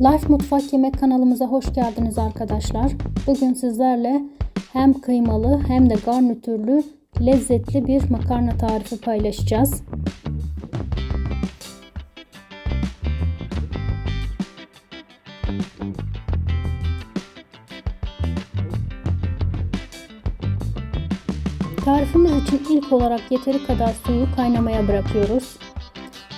Life Mutfak Yemek kanalımıza hoş geldiniz arkadaşlar. Bugün sizlerle hem kıymalı hem de garnitürlü lezzetli bir makarna tarifi paylaşacağız. Tarifimiz için ilk olarak yeteri kadar suyu kaynamaya bırakıyoruz.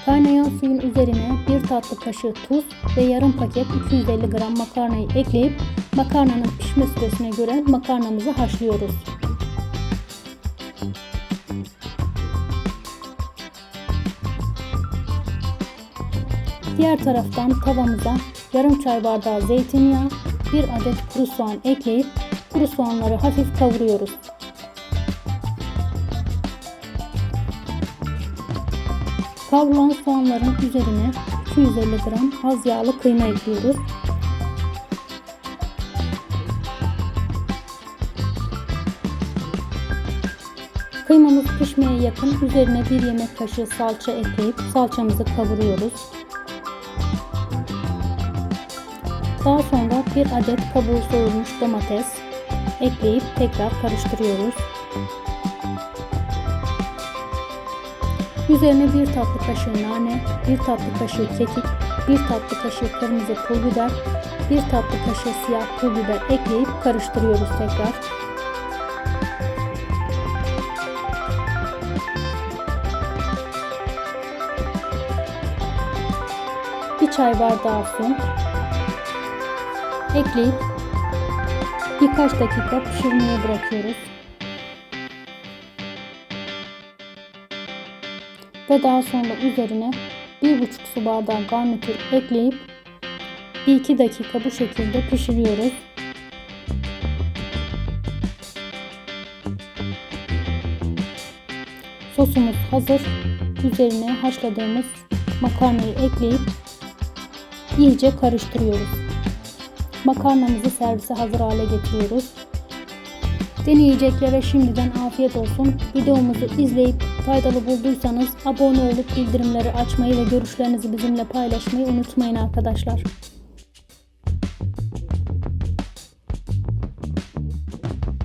Kaynayan suyun üzerine bir tatlı kaşığı tuz ve yarım paket 250 gram makarnayı ekleyip makarnanın pişme süresine göre makarnamızı haşlıyoruz. Diğer taraftan tavamıza yarım çay bardağı zeytinyağı, bir adet kuru soğan ekleyip kuru soğanları hafif kavuruyoruz. Kavrulan soğanların üzerine 250 gram az yağlı kıyma ekliyoruz. Kıymamız pişmeye yakın üzerine bir yemek kaşığı salça ekleyip salçamızı kavuruyoruz. Daha sonra bir adet kabuğu soyulmuş domates ekleyip tekrar karıştırıyoruz. Üzerine bir tatlı kaşığı nane, bir tatlı kaşığı kekik, bir tatlı kaşığı kırmızı pul biber, bir tatlı kaşığı siyah pul biber ekleyip karıştırıyoruz tekrar. Bir çay bardağı su ekleyip birkaç dakika pişirmeye bırakıyoruz. Ve daha sonra üzerine 1,5 su bardağı garnitür ekleyip 1-2 dakika bu şekilde pişiriyoruz. Sosumuz hazır. Üzerine haşladığımız makarnayı ekleyip iyice karıştırıyoruz. Makarnamızı servise hazır hale getiriyoruz. Deneyeceklere şimdiden afiyet olsun. Videomuzu izleyip faydalı bulduysanız abone olup bildirimleri açmayı ve görüşlerinizi bizimle paylaşmayı unutmayın arkadaşlar.